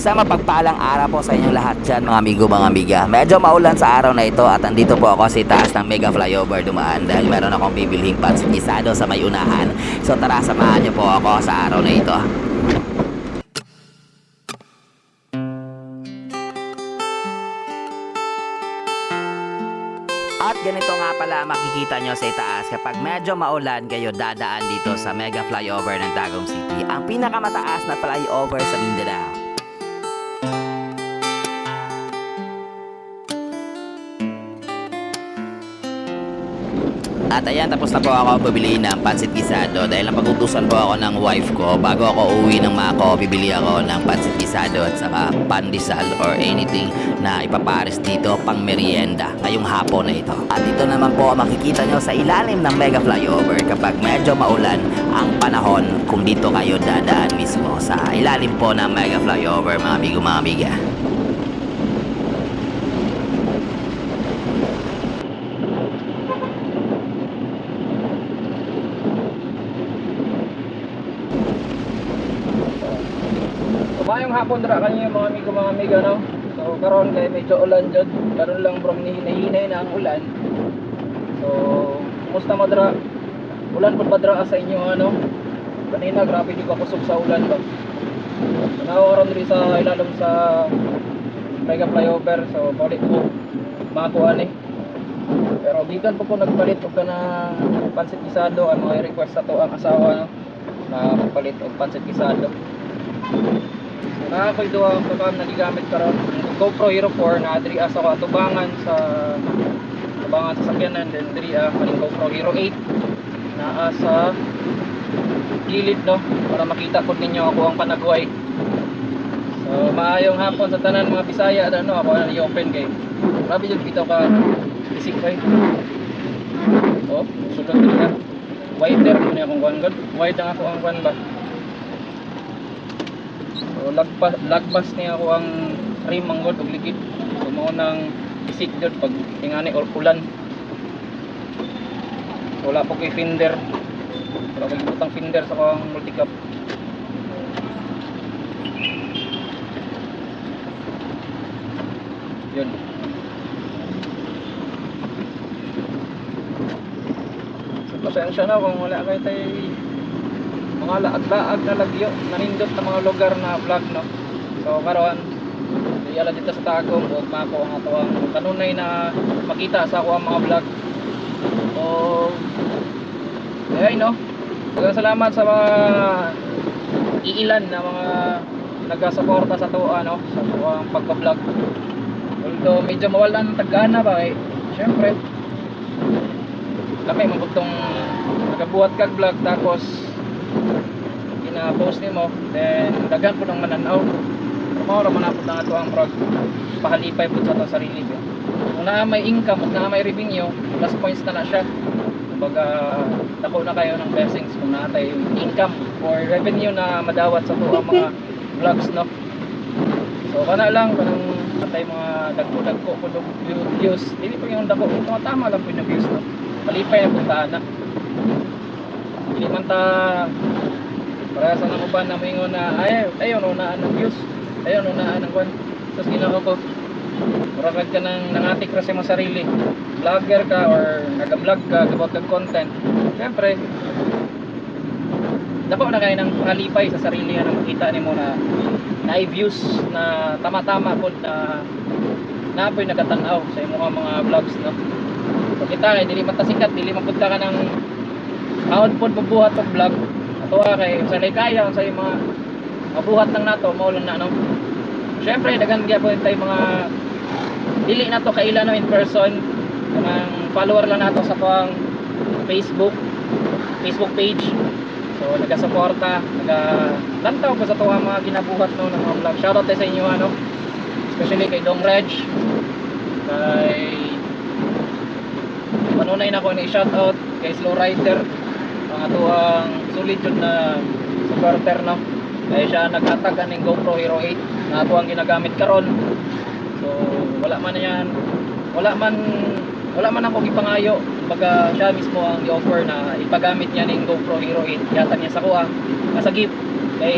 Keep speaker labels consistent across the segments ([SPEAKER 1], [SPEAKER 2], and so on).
[SPEAKER 1] Isang mapagpalang araw po sa inyong lahat dyan mga amigo mga amiga. Medyo maulan sa araw na ito at andito po ako sa taas ng mega flyover dumaan dahil meron akong bibilhing pansinisado sa may unahan. So tara samahan niyo po ako sa araw na ito. At ganito nga pala makikita nyo sa itaas kapag medyo maulan kayo dadaan dito sa mega flyover ng Tagum City. Ang pinakamataas na flyover sa Mindanao. At ayan, tapos na po ako bumili ng pansit gisado dahil napagutusan po ako ng wife ko. Bago ako uwi ng mako, bibili ako ng pansit gisado at saka pandesal or anything na ipapares dito pang merienda ngayong hapon na ito. At ito naman po makikita nyo sa ilalim ng mega flyover kapag medyo maulan ang panahon kung dito kayo dadaan mismo sa ilalim po ng mega flyover mga amigo mga amiga.
[SPEAKER 2] Kumayong hapon dra kanyo mga amigo mga amiga no. So karon kay medyo ulan jud. Karon lang bro hinay-hinay na ang ulan. So kumusta mo dra? Ulan pud ba dra sa inyo ano? Kanina grabe di ko kusog sa ulan ba. So, Nawaron diri sa ilalom sa mega flyover so balik ko makuan eh. Pero bigan po ko nagpalit og kana pansit gisado ang mga request sa to ang asawa no na magpalit og pansit gisado. Na ako'y duha ang kakam na gigamit karon. GoPro Hero 4 na diri asa ko atubangan sa atubangan sa sakyanan then diri ah kaning GoPro Hero 8 naa sa gilid no para makita pud ninyo ako ang panagway. So maayong hapon sa tanan mga Bisaya na no ako na i-open kay. Grabe jud bitaw ka isip kay. Oh, sugod diri na. Wider ko ni akong kuan god. Wide ang ako ang kuan ba. So lagpas lagbas niya ako ang rim ang god ug ligid. So mao nang isik jud pag ingani or ulan. Wala po kay fender. Wala ko ibutang fender sa kong multicap. Yun. Pasensya na kung wala kayo tayo mga laag-laag na lagyo nanindot na mga lugar na vlog no? So karon iyala dito sa Tagum ug mako ang ato ang kanunay na makita sa ako ang mga vlog. So ayun no? Daghang salamat sa mga iilan na mga nagasuporta sa to ano sa to ang pagba-vlog although medyo mawalan ng tagana ba kay syempre kami magutong nagabuhat kag vlog tapos gina-post nimo. Then daghan po ng mananaw. Ra manapod na ato ang prog pahalipay pud sa atong sarili ko kung naa may income ug naa may revenue plus points na na siya. Kumbaga dako na kayo ng blessings kung naa tayo income or revenue na madawat sa to ang mga vlogs no? So kana lang kanang atay mga dagko-dagko po ng views. Dili pa yung dako. Mga tama lang po yung views no? Palipay na puntaan na Dili man ta para sa nang uban na moingon na ay ayo no na ang views. Ayo no na ang kwan. Tapos ginako ko. Mura ka nang nangatik ra sa imong sarili. Vlogger ka or naga-vlog ka, gabot kag content. Siyempre, dako na kayo ng pangalipay sa sarili nga makita nimo na na views na tama-tama pod na napoy nagatan-aw sa imong mga vlogs no. Kita kay dili man ta sikat, dili man ka ng Kaon pod bubuhat og vlog. Ato kay sa kaya sa mga mabuhat lang nato mao lang na no. Syempre daghan gyapon tay mga dili na to kaila no in person. Kanang follower lang nato sa tuang Facebook Facebook page. So nagasuporta, naga lantaw ko sa tuwa mga ginabuhat no ng mga vlog. Shoutout tayo sa inyo ano. Especially kay Dong Reg. Kay Panunay na ko ni shoutout kay Slow Rider ato ang solid yun na supporter no? Kaya siya naghatag aning GoPro Hero 8 na ato ang ginagamit karon so wala man yan. Wala man wala man ako gipangayo baga siya mismo ang i-offer na ipagamit niya ning GoPro Hero 8 yata niya sa kuha. Kasagip kay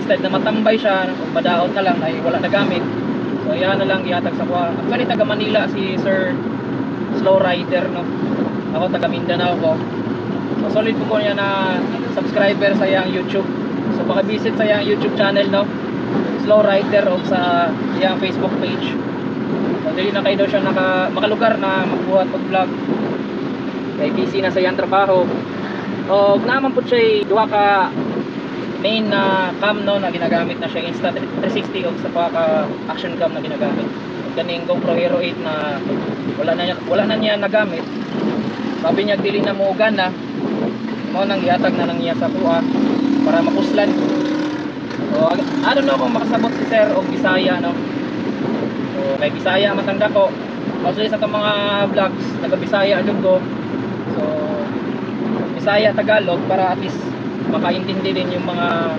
[SPEAKER 2] instead na matambay siya o madaot na lang ay wala na gamit. So yan na lang ihatag sa kuha. Actually taga Manila si Sir Slow Rider no? Ako taga Mindanao ko solid po ko niya na subscriber sa yang YouTube. So baka visit sa yang YouTube channel no? Slow Rider o sa yang Facebook page. So dili na kayo daw siya naka, makalugar na magbuhat pag vlog kay busy na sa yang trabaho. O naman po siya duha ka main na cam no na ginagamit na siya. Insta 360 o sa ka action cam na ginagamit. Ganing GoPro Hero 8 na wala na niya wala na niya nagamit. Sabi niya dili na mo na mo nang iatag na nang niya sa kuha para makuslan so I don't know kung makasabot si sir o Bisaya no so kay Bisaya matanda ko kasi sa itong mga vlogs taga Bisaya ko so Bisaya Tagalog para at least makaintindi din yung mga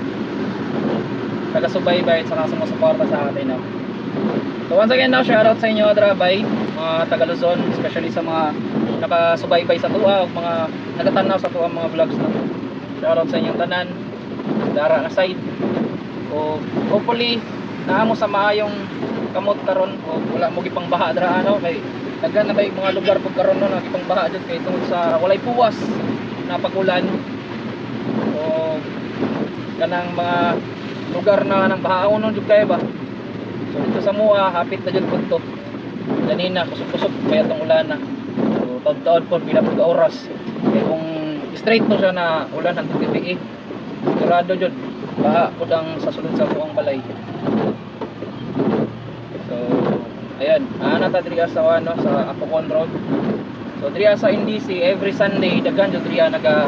[SPEAKER 2] taga-subaybay at saka sumusuporta sa atin. No? So once again now, shoutout sa inyo Drabay, mga taga Luzon, especially sa mga nakasubaybay sa tuwa mga nagatanaw sa tuwa mga vlogs na. Shoutout sa inyong tanan, dara na side. O hopefully naamo sa maayong kamot karon o wala mo gipang baha dra ano kay daghan na ba yung mga lugar pag karon no nagipang baha dyan kay tungod sa walay puwas na pagulan o kanang mga lugar na nang bahaon nun jud kayo ba? So dito sa mua hapit na jud punto ganina kusog-kusog kaya tong ulan na. So taod-taod po bila pag oras. kay straight to siya na ulan hangtod gabi sigurado jud baha pud ang sa sulod sa tuwang balay. So ayan. Ana ta diri sa ano sa Apocon Road. So diri sa NDC every Sunday daghan jud diri naga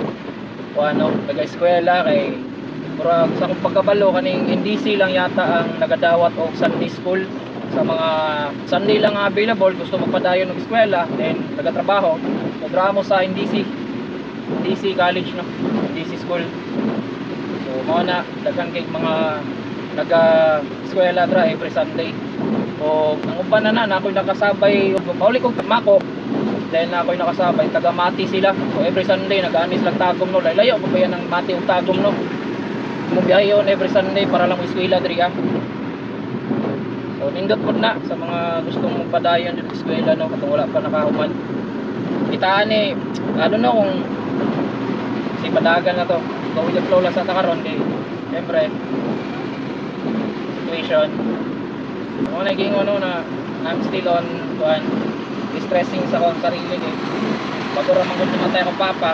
[SPEAKER 2] ano, taga-eskwela kay murag. Sa akong pagkabalo kaning NDC lang yata ang nagadawat og Sunday school. Sa mga Sunday lang available gusto magpadayon ng eskwela then taga-trabaho so dramo sa NDC NDC college no NDC school so mao na daghan kay mga naga eskwela dra every Sunday o ang uban na na ako'y nakasabay pauli kong mako Then ako'y nakasabay, taga Mati sila. So every Sunday nag-anis lang tagom no. Layo ko ba yan ng Mati ug tagom no. Mubiyahe yun every Sunday para lang eskwela diri ah. So nindot pod na sa mga gustong magpadayon dito eskwela no katong wala pa nakahuman. Kitaan eh, don't know kung si padagan na to. Go with the flow lang sa takaron kay siyempre situation. Ako naging ano na I'm still on one stressing sa akong sarili eh. Bago ra man gud namatay akong papa.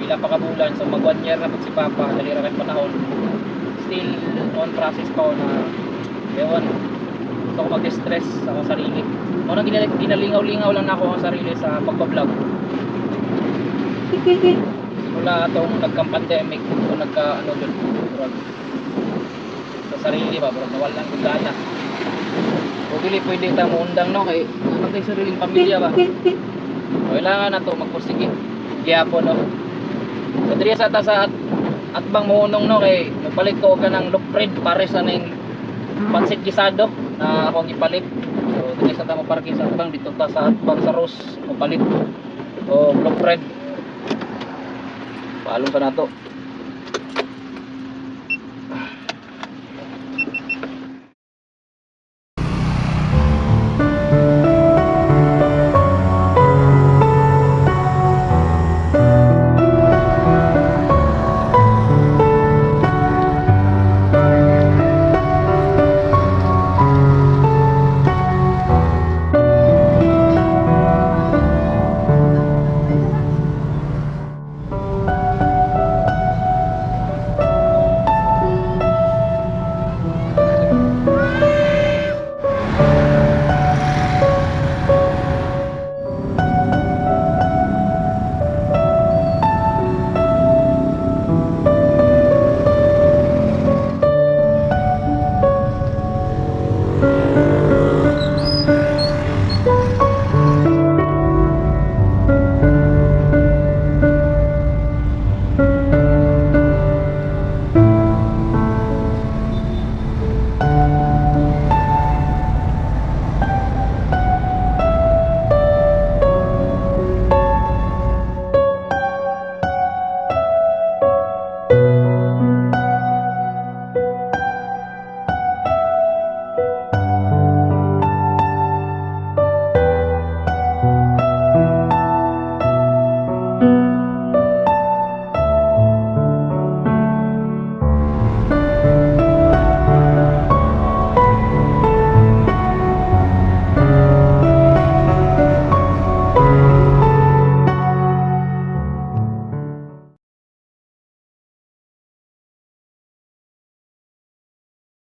[SPEAKER 2] Pila pa ka bulan so mag one year na pud si papa dali ra kay panahon. Still on process pa ako na ewan. Gusto ko mag-stress sa akong sarili. Ginal- ginalingaw-lingaw lang na ako ang sarili sa pagpa-vlog. Mula atong nagka-pandemic o nagka ano dun, murag, sa sarili ba, bro, nawalan ng gana. O dili pwede ta mo undang no kay ano tayo sariling pamilya ba. Kailangan na to magpursige. Gyapon no. So diri sa ta sa at, at bang muunong no kay magpalit ko ka ng lupred pare sa ning pansit gisado na akong ipalit. So diri sa ta mo parking sa atbang dito ta sa atbang sa Rose magpalit o lupred. Paalong sa nato.